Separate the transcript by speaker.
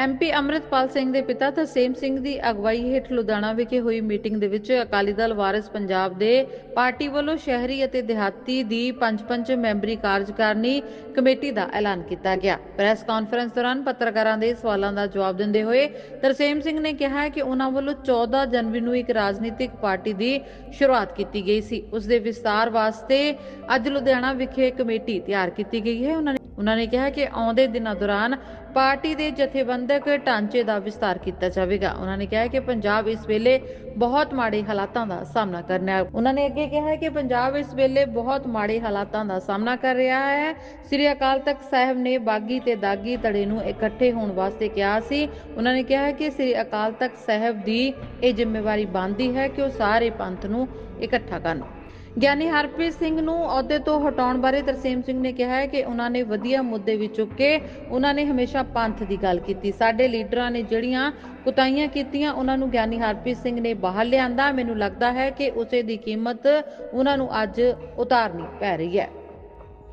Speaker 1: MP Amritpal Singh ਦੇ ਪਿਤਾ ਤਰਸੇਮ ਸਿੰਘ ਦੀ ਅਗਵਾਈ ਹੇਠ ਲੁਧਿਆਣਾ ਵਿਖੇ ਹੋਈ ਮੀਟਿੰਗ ਦੇ ਵਿੱਚ ਅਕਾਲੀ ਦਲ ਵਾਰਿਸ ਪੰਜਾਬ ਦੇ ਪਾਰਟੀ ਵੱਲੋਂ ਸ਼ਹਿਰੀ ਅਤੇ ਦਿਹਾਤੀ ਦੀ ਪੰਜ-ਪੰਜ ਮੈਂਬਰੀ ਕਾਰਜਕਾਰਨੀ ਕਮੇਟੀ ਦਾ ਐਲਾਨ ਕੀਤਾ ਗਿਆ। ਪ੍ਰੈਸ ਕਾਨਫਰੰਸ ਦੌਰਾਨ ਪੱਤਰਕਾਰਾਂ ਦੇ ਸਵਾਲਾਂ ਦਾ ਜਵਾਬ ਦਿੰਦੇ ਹੋਏ ਤਰਸੇਮ ਸਿੰਘ ਨੇ ਕਿਹਾ ਕਿ ਉਹਨਾਂ ਵੱਲੋਂ 14 ਜਨਵਰੀ ਨੂੰ ਇੱਕ ਰਾਜਨੀਤਿਕ ਪਾਰਟੀ ਦੀ ਸ਼ੁਰੂਆਤ ਕੀਤੀ ਗਈ ਸੀ। ਉਸ ਦੇ ਵਿਸਤਾਰ ਵਾਸਤੇ ਅੱਜ ਲੁਧਿਆਣਾ ਵਿਖੇ ਕਮੇਟੀ ਤਿਆਰ ਕੀਤੀ ਗਈ ਹੈ। ਉਹਨਾਂ ਉਹਨਾਂ ਨੇ ਕਿਹਾ ਕਿ ਆਉਂਦੇ ਦਿਨਾਂ ਦੌਰਾਨ ਪਾਰਟੀ ਦੇ ਜਥੇਬੰਦਕ ਢਾਂਚੇ ਦਾ ਵਿਸਤਾਰ ਕੀਤਾ ਜਾਵੇਗਾ। ਉਹਨਾਂ ਨੇ ਕਿਹਾ ਕਿ ਪੰਜਾਬ ਇਸ ਵੇਲੇ ਬਹੁਤ ਮਾੜੇ ਹਾਲਾਤਾਂ ਦਾ ਸਾਹਮਣਾ ਕਰ ਰਿਹਾ ਹੈ। ਉਹਨਾਂ ਨੇ ਅੱਗੇ ਕਿਹਾ ਕਿ ਪੰਜਾਬ ਇਸ ਵੇਲੇ ਬਹੁਤ ਮਾੜੇ ਹਾਲਾਤਾਂ ਦਾ ਸਾਹਮਣਾ ਕਰ ਰਿਹਾ ਹੈ। ਸ੍ਰੀ ਅਕਾਲ ਤਖਤ ਸਾਹਿਬ ਨੇ ਬਾਗੀ ਤੇ ਦਾਗੀ ਧੜੇ ਨੂੰ ਇਕੱਠੇ ਹੋਣ ਵਾਸਤੇ ਕਿਹਾ ਸੀ। ਉਹਨਾਂ ਨੇ ਕਿਹਾ ਕਿ ਸ੍ਰੀ ਅਕਾਲ ਤਖਤ ਸਾਹਿਬ ਦੀ ਇਹ ਜ਼ਿੰਮੇਵਾਰੀ ਬਣਦੀ ਹੈ ਕਿ ਉਹ ਸਾਰੇ ਪੰਥ ਨੂੰ ਇਕੱਠਾ ਕਰਨ। ਗਿਆਨੀ ਹਰਪ੍ਰੀਤ ਸਿੰਘ ਨੂੰ ਅਹੁਦੇ ਤੋਂ ਹਟਾਉਣ ਬਾਰੇ ਤਰਸੇਮ ਸਿੰਘ ਨੇ ਕਿਹਾ ਹੈ ਕਿ ਉਹਨਾਂ ਨੇ ਵਧੀਆ ਮੁੱਦੇ ਵੀ ਚੁੱਕੇ ਉਹਨਾਂ ਨੇ ਹਮੇਸ਼ਾ ਪੰਥ ਦੀ ਗੱਲ ਕੀਤੀ। ਸਾਡੇ ਲੀਡਰਾਂ ਨੇ ਜਿਹੜੀਆਂ ਕੁਤਾਈਆਂ ਕੀਤੀਆਂ, ਉਹਨਾਂ ਨੂੰ ਗਿਆਨੀ ਹਰਪ੍ਰੀਤ ਸਿੰਘ ਨੇ ਬਾਹਰ ਲਿਆਂਦਾ। ਮੈਨੂੰ ਲੱਗਦਾ ਹੈ ਕਿ ਉਸੇ ਦੀ ਕੀਮਤ ਉਹਨਾਂ ਨੂੰ ਅੱਜ ਉਤਾਰਨੀ ਪੈ ਰਹੀ ਹੈ।